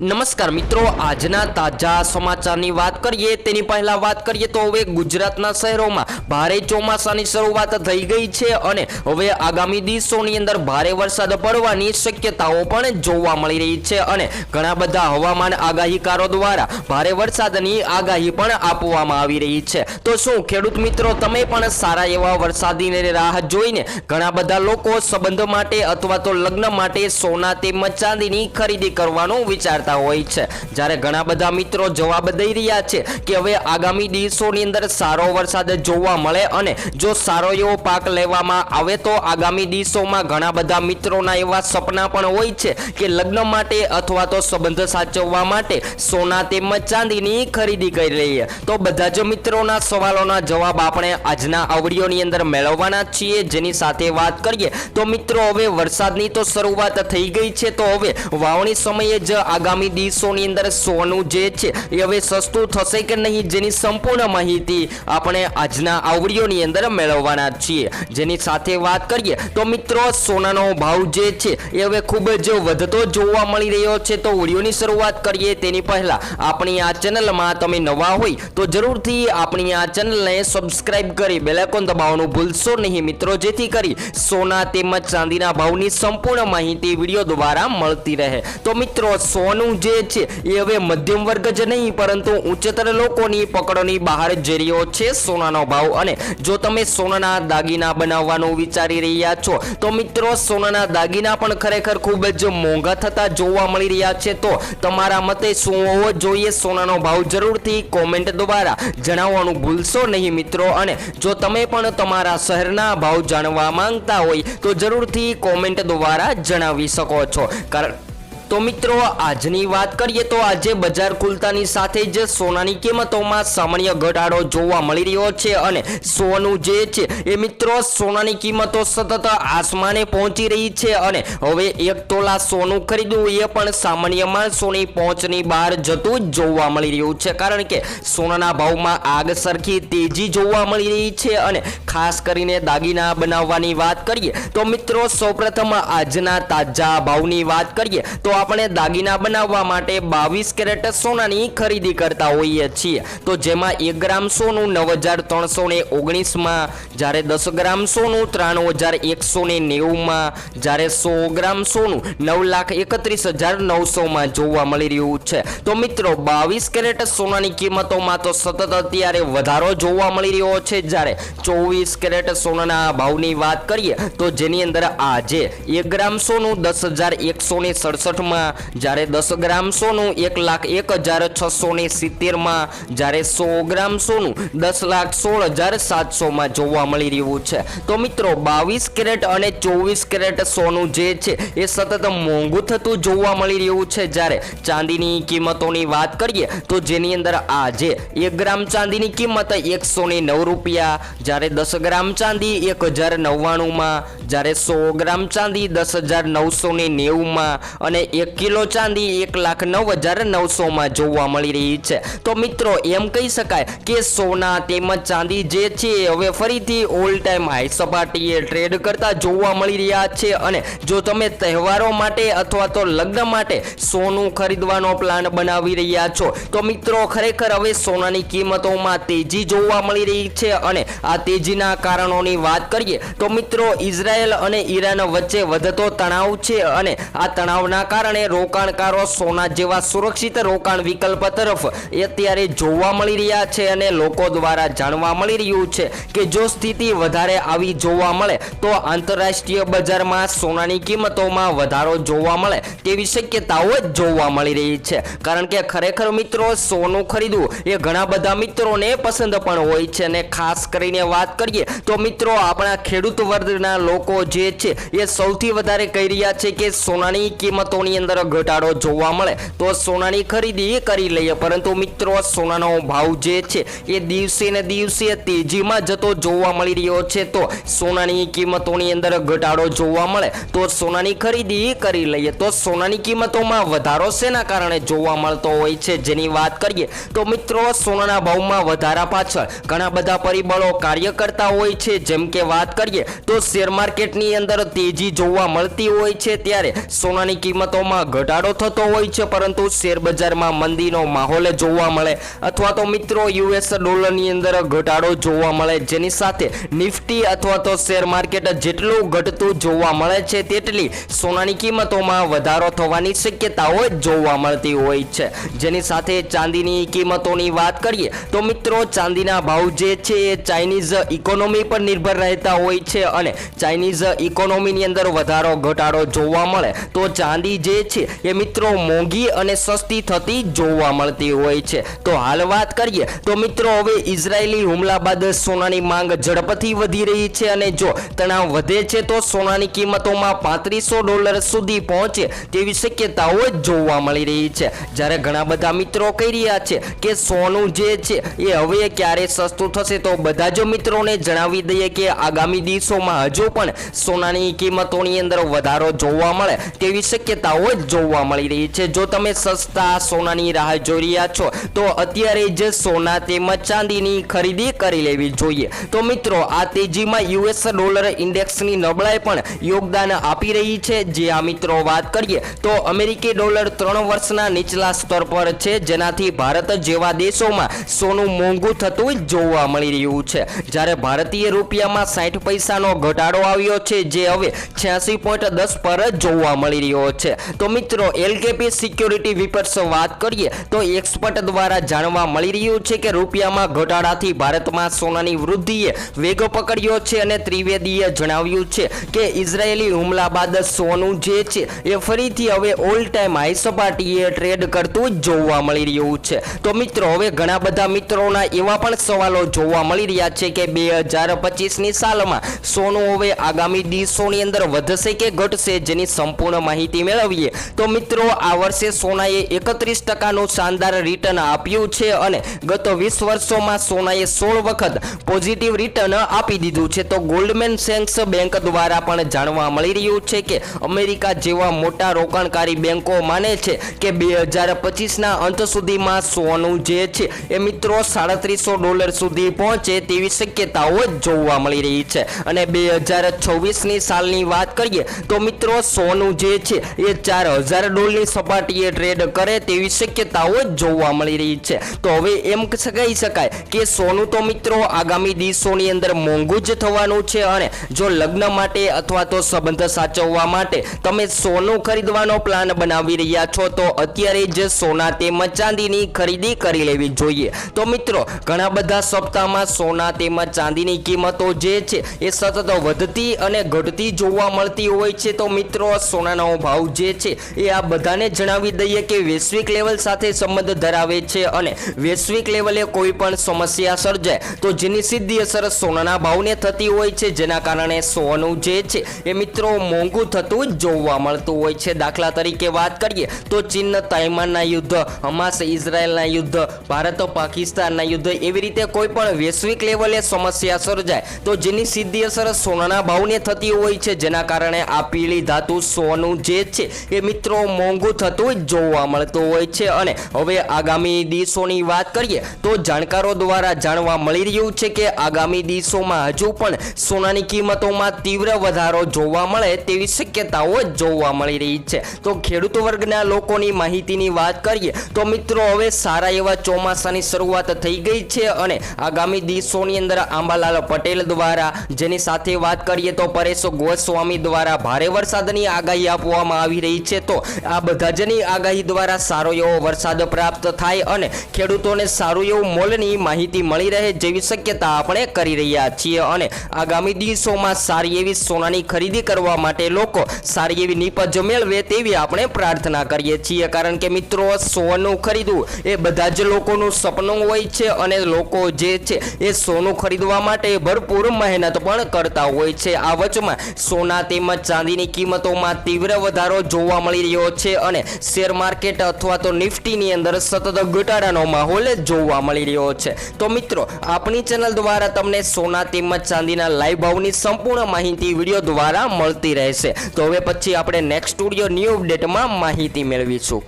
નમસ્કાર મિત્રો, આજના તાજા સમાચારની વાત કરીએ. તેની પહેલા વાત કરીએ તો હવે ગુજરાતના શહેરોમાં ભારે ચોમાસાની શરૂઆત થઈ ગઈ છે અને હવે આગામી દિવસોની અંદર ભારે વરસાદ પડવાની શક્યતાઓ પણ જોવા મળી રહી છે અને ઘણા બધા હવામાન આગાહીકારો દ્વારા ભારે વરસાદની આગાહી પણ આપવામાં આવી રહી છે. તો શું ખેડૂત મિત્રો, તમે પણ સારા એવા વરસાદીની રાહ જોઈને ઘણા બધા લોકો સંબંધ માટે અથવા તો લગ્ન માટે સોના તેમજ ચાંદીની ખરીદી કરવાનું વિચારતા હોય છે. જ્યારે ઘણા બધા મિત્રો જવાબ દઈ રહ્યા છે કે હવે આગામી દિવસોની અંદર સારો વરસાદ જોવા મળે અને જો સારો એવો પાક લેવામાં આવે તો આગામી દિવસોમાં ઘણા બધા મિત્રોના એવા સપના પણ હોય છે કે લગ્ન માટે અથવા તો સંબંધ સાચવવા માટે સોના તેમજ ચાંદીની ખરીદી કરી લઈએ. તો બધા જ મિત્રોના સવાલોના જવાબ આપણે આજના આવડીઓની અંદર મેળવવાના છીએ. જેની સાથે વાત કરીએ તો મિત્રો, હવે વરસાદની તો શરૂઆત થઈ ગઈ છે. તો હવે વાવણી સમયે જ આગામી દિવસોની અંદર સોનું જે છે એ હવે સસ્તું થશે કે નહીં જેની સંપૂર્ણ માહિતી આપણે આજના આવડીઓની અંદર મેળવવાના છીએ. જેની સાથે વાત કરીએ તો મિત્રો, સોનાનો ભાવ જે છે એ હવે ખૂબ જ વધતો જોવા મળી રહ્યો છે. તો ઓડિયોની શરૂઆત કરીએ તેની પહેલા આપણી આ ચેનલમાં તમે નવા હોય તો જરૂરથી આપણી આ ચેનલને સબસ્ક્રાઇબ કરી બેલેકોન દબાવવાનું ભૂલશો નહીં મિત્રો. જેથી કરી સોના તેમજ ચાંદીના ભાવની સંપૂર્ણ માહિતી વીડિયો દ્વારા મળતી રહે. તો મિત્રો, સોનું જે છે એ હવે મધ્યમ વર્ગ જ નહીં, પરંતુ ઉચ્ચતર લોકોની પકડોની બહાર જઈ રહ્યો છે સોનાનો ભાવ. અને જો તમે સોનાના દાગીના બનાવવાનું વિચારી રહ્યા છો, તો મિત્રો સોનાના દાગીના પણ ખરેખર ખૂબ જ મોંઘા થતા જોવા મળી રહ્યા છે. તો તમારા મતે શું હોવો જોઈએ? સોનાનો ભાવ જરૂરથી કોમેન્ટ દ્વારા જણાવવાનું ભૂલશો નહીં મિત્રો. અને જો તમે પણ તમારા શહેરના ભાવ જાણવા માંગતા હોય, તો જરૂરથી કોમેન્ટ દ્વારા જણાવી શકો છો. કારણ તો મિત્રો, આજની વાત કરીએ તો આજે બજાર ખુલતાની સાથે જ સોનાની કિંમતોમાં સામાન્ય ઘટાડો જોવા મળી રહ્યો છે અને સોનું જે છે એ મિત્રો, સોનાની કિંમતો સતત આસમાને પહોંચી રહી છે અને હવે એક તોલા સોનું ખરીદવું એ પણ સામાન્ય માણસોની પહોંચની બહાર જતું જ જોવા મળી રહ્યું છે. કારણ કે સોનાના ભાવમાં આગ સરખી તેજી જોવા મળી રહી છે અને ખાસ કરીને દાગીના બનાવવાની વાત કરીએ તો મિત્રો, સૌપ્રથમ આજના તાજા ભાવની વાત કરીએ તો આપણે દાગીના બનાવવા માટે બાવીસ કેરેટ સોનાની ખરીદી કરતા હોઈએ છીએ. તો જેમાં એક ગ્રામ સોનું નવ હજાર ત્રણસો ને ઓગણીસમાં, જ્યારે દસ ગ્રામ સોનું ત્રાણું હજાર એકસો ને નેવુંમાં, જ્યારે સો ગ્રામ સોનું નવ લાખ એકત્રીસ હજાર નવસોમાં જોવા મળી રહ્યું છે. તો મિત્રો, બાવીસ કેરેટ સોનાની કિંમતોમાં તો સતત અત્યારે વધારો જોવા મળી રહ્યો છે. જ્યારે ચોવીસ કેરેટ સોનાના ભાવની વાત કરીએ, તો જેની અંદર આજે એક ગ્રામ સોનું દસ હજાર એકસો ને સડસઠ માં જ્યારે દસ ગ્રામ સોનું, એક લાખ એક હજાર છસો ને સિત્તેરમાં જ્યારે સો ગ્રામ સોનું, દસ લાખ સોળ હજાર સાતસોમાં જોવા મળી રહ્યું છે. તો મિત્રો, બાવીસ કેરેટ અને ચોવીસ કેરેટ સોનું જે છે, એ સતત મોંઘું થતું જોવા મળી રહ્યું છે. જ્યારે ચાંદીની કિંમતોની વાત કરીએ, તો જેની અંદર આજે એક ગ્રામ ચાંદીની કિંમત એકસો ને નવ રૂપિયા, જ્યારે દસ ગ્રામ ચાંદી એક હજાર નવ્વાણુંમાં જ્યારે સો ગ્રામ ચાંદી દસ હજાર નવસો ને નેવુંમાં અને એક કિલો ચાંદી એક લાખ નવ હજાર નવસોમાં જોવા મળી રહી છે. તો મિત્રો, એમ કહી શકાય કે સોના તેમજ ચાંદી જે છે, હવે ફરીથી ઓલ ટાઈમ હાઈ સપાટીએ ટ્રેડ કરતા જોવા મળી રહ્યા છે અને જો તમે તહેવારો માટે અથવા તો લગ્ન માટે સોનું ખરીદવાનો પ્લાન બનાવી રહ્યા છો, તો મિત્રો, ખરેખર હવે સોનાની કિંમતોમાં તેજી જોવા મળી રહી છે અને આ તેજીના કારણોની વાત કરીએ, તો મિત્રો, ઇઝરાયલ અને ઈરાન વચ્ચે વધતો તણાવ છે અને આ તણાવના કારણે રોકાણકારો સોના જેવા સુરક્ષિત રોકાણ વિકલ્પ તરફ અત્યારે જોવા મળી રહ્યા છે અને લોકો દ્વારા જાણવા મળી રહ્યું છે કે જો સ્થિતિ વધારે આવી જોવા મળે, તો આંતરરાષ્ટ્રીય બજારમાં સોનાની કિંમતોમાં વધારો જોવા મળે તેવી શક્યતાઓ જ જોવા મળી રહી છે. કારણ કે ખરેખર મિત્રો, સોનું ખરીદવું એ ઘણા બધા મિત્રોને પસંદ પણ હોય છે અને ખાસ કરીને વાત કરીએ તો મિત્રો, આપણા ખેડૂત વર્ગના લોકો જે છે એ સૌથી વધારે કહી રહ્યા છે કે સોનાની કિંમતોની અંદર ઘટાડો જોવા મળે. તો સોનાની ખરીદી કરી લઈએ. પરંતુ મિત્રો, સોનાનો ભાવ જે છે, એ દિવસે ને દિવસે તેજીમાં જતો જોવા મળી રહ્યો છે. તો સોનાની કિંમતોની અંદર ઘટાડો જોવા મળે. તો સોનાની ખરીદી કરી લઈએ. તો સોનાની કિંમતોમાં વધારો શેના કારણે જોવા મળતો હોય છે, જેની વાત કરીએ, તો મિત્રો, સોનાના ભાવમાં વધારા પાછળ ઘણા બધા પરિબળો કાર્ય કરતા હોય છે. જેમ કે વાત કરીએ, તો શેર માર્કેટની અંદર તેજી જોવા મળતી હોય છે. ત્યારે સોનાની કિંમતોમાં ભાવમાં ઘટાડો થતો હોય છે, પરંતુ શેરબજારમાં મંદીનો માહોલ જોવા મળે. અથવા તો મિત્રો, યુએસ ડોલરની અંદર ઘટાડો જોવા મળે, જેની સાથે નિફ્ટી અથવા તો શેર માર્કેટ જેટલું ઘટતું જોવા મળે છે, તેટલી સોનાની કિંમતોમાં વધારો થવાની શક્યતાઓ જોવા મળતી હોય છે. જેની સાથે ચાંદીની કિંમતોની વાત કરીએ, તો મિત્રો, ચાંદીના ભાવ જે છે, એ ચાઇનીઝ ઇકોનોમી પર નિર્ભર રહેતા હોય છે અને ચાઇનીઝ ઇકોનોમીની અંદર વધારો, ઘટાડો જોવા મળે. તો ચાંદી જે છે એ મિત્રો મોંઘી અને સસ્તી થતી જોવા મળતી હોય છે. તો હાલ વાત કરીએ, તો મિત્રો હવે ઇઝરાયેલી હુમલા બાદ સોનાની માંગ ઝડપથી વધી રહી છે અને જો તણાવ વધે છે તો સોનાની કિંમતોમાં પાંત્રીસો ડોલર સુધી પહોંચે તેવી શક્યતાઓ જોવા મળી રહી છે. જ્યારે ઘણા બધા મિત્રો કહી રહ્યા છે કે સોનું જે છે એ હવે ક્યારે સસ્તું થશે તો બધા જ મિત્રોને જણાવી દઈએ કે આગામી દિવસોમાં હજુ પણ સોનાની કિંમતોની અંદર વધારો જોવા મળે તેવી શક્યતાઓ જોવા મળી રહી છે. જો તમે સસ્તા સોનાની રાહ જોઈ રહ્યા છો, તો અત્યારે જ સોના તેમજ ચાંદીની ખરીદી કરી લેવી જોઈએ. તો મિત્રો, આ તેજીમાં યુએસ ડોલર ઇન્ડેક્સની નબળાઈ પણ યોગદાન આપી રહી છે. જે આ મિત્રો વાત કરીએ, તો અમેરિકી ડોલર ત્રણ વર્ષના નીચલા સ્તર પર છે, જેનાથી ભારત જેવા દેશોમાં સોનું મોંઘું થતું જોવા મળી રહ્યું છે. જ્યારે ભારતીય રૂપિયામાં સાઠ પૈસાનો ઘટાડો આવ્યો છે, જે હવે છ્યાસી પોઈન્ટ દસ પર જોવા મળી રહ્યો છે. તો મિત્રો એલકેપી સિક્યોરિટી વિપર્સ વાત કરીએ, તો એક્સપર્ટ દ્વારા જાણવા મળી રહ્યું છે કે રૂપિયામાં ઘટાડાથી ભારતમાં સોનાની વૃદ્ધિએ વેગો પકડ્યો છે અને ત્રિવેદીએ જણાવ્યું છે કે ઇઝરાયેલી હુમલા બાદ સોનું જે છે એ ફરીથી હવે ઓલ ટાઈમ હાઈ સપાટીએ ટ્રેડ કરતું જોવા મળી રહ્યું છે. તો મિત્રો, હવે ઘણા બધા મિત્રોના એવા પણ સવાલો જોવા મળી રહ્યા છે કે બે હજાર પચીસની સાલમાં સોનું હવે આગામી દિવસોની અંદર વધશે કે ઘટશે, જેની સંપૂર્ણ માહિતી મેળવીએ તો મિત્રો, આ વર્ષે સોનાએ એકત્રીસ ટકાનું શાનદાર રિટર્ન આપ્યું છે અને ગત વીસ વર્ષોમાં સોનાએ સોળ વખત પોઝિટિવ રિટર્ન આપી દીધું છે. તો ગોલ્ડમેન સેન્સ બેંક દ્વારા પણ જાણવા મળી રહ્યું છે કે અમેરિકા જેવા મોટા રોકાણકારી બેંકો માને છે કે બે હજાર પચીસના અંત સુધીમાં સોનું જે છે એ મિત્રો સાડત્રીસો ડોલર સુધી પહોંચે તેવી શક્યતાઓ જોવા મળી રહી છે. અને બે હજાર છવ્વીસની સાલની વાત કરીએ તો મિત્રો, સોનું જે છે એ ચાર હજાર ડોલરની સપાટીએ ટ્રેડ કરે તેવી શક્યતાઓ જોવા મળી રહી છે. તો હવે એમ કહી શકાય કે સોનું તો મિત્રો આગામી દિવસોની અંદર મોંઘું જ થવાનું છે અને જો લગ્ન માટે અથવા તો સંબંધ સાચવવા માટે તમે સોનું ખરીદવાનો પ્લાન બનાવી રહ્યા છો, તો અત્યારે જ સોના તેમજ ચાંદીની ખરીદી કરી લેવી જોઈએ. તો મિત્રો, ઘણા બધા સપ્તાહમાં સોના તેમજ ચાંદીની કિંમતો જે છે એ સતત વધતી અને ઘટતી જોવા મળતી હોય છે. તો મિત્રો, સોનાનો ભાવ જે છે. એ આ બધાને જણાવી દઈએ કે વૈશ્વિક લેવલ સાથે સંબંધ ધરાવે છે અને વૈશ્વિક લેવલે કોઈ પણ સમસ્યા સર્જાય તો જેની સીધી અસર સોનાના ભાવને થતી હોય છે, જેના કારણે સોનું જે છે એ મિત્રો મોંઘું થતું જોવા મળતું હોય છે. દાખલા તરીકે વાત કરીએ તો ચીન તાઇવાનના યુદ્ધ, હમાસ ઇઝરાયલના યુદ્ધ, ભારત પાકિસ્તાનના યુદ્ધ એવી રીતે કોઈ પણ વૈશ્વિક લેવલે સમસ્યા સર્જાય તો જેની સીધી અસર સોનાના ભાવને થતી હોય છે, જેના કારણે આ પીળી ધાતુ સોનું જે છે એ મિત્રો, મોંઘું થતું જોવા મળતું હોય છે. અને હવે આગામી દિવસોની વાત કરીએ, તો જાણકારો દ્વારા જાણવા મળી રહ્યું છે કે આગામી દિવસોમાં હજુ પણ સોનાની કિંમતોમાં તીવ્ર વધારો જોવા મળે તેવી શક્યતાઓ જોવા મળી રહી છે. તો ખેડૂત વર્ગના લોકોની માહિતીની વાત કરીએ, તો મિત્રો, હવે સારા એવા ચોમાસાની શરૂઆત થઈ ગઈ છે અને આગામી દિવસોની અંદર આંબાલાલ પટેલ દ્વારા, જેની સાથે વાત કરીએ તો પરેશ ગોસ્વામી દ્વારા ભારે વરસાદની આગાહી આપવામાં આવી રહી છે તો આ બધા જની આગાહી દ્વારા સારો એવો વરસાદ પ્રાપ્ત થાય અને ખેડૂતોને સારું એવું મોલની માહિતી મળી રહે જેવી શક્યતા આપણે કરી રહ્યા છીએ અને આગામી દિવસોમાં સારી એવી સોનાની ખરીદી કરવા માટે લોકો સારી એવી નીપજ મેળવે તેવી આપણે પ્રાર્થના કરીએ છીએ. કારણ કે મિત્રો, સોનું ખરીદવું એ બધા જ લોકોનું સપનું હોય છે અને લોકો જે છે એ સોનું ખરીદવા માટે ભરપૂર મહેનત પણ કરતા હોય છે. આ વચમાં સોના તેમજ ચાંદીની કિંમતોમાં તીવ્ર વધારો જોવા મળી રહ્યો છે અને શેર માર્કેટ અથવા તો નિફ્ટીની અંદર સતત ઘટાડાનો માહોલ જોવા મળી રહ્યો છે. તો મિત્રો આપણી ચેનલ દ્વારા તમને સોના તેમજ ચાંદીના લાઈવ ભાવની સંપૂર્ણ માહિતી વીડિયો દ્વારા મળતી રહેશે. તો હવે પછી આપણે નેક્સ્ટ સ્ટુડિયો ન્યૂ અપડેટમાં માહિતી મેળવીશું.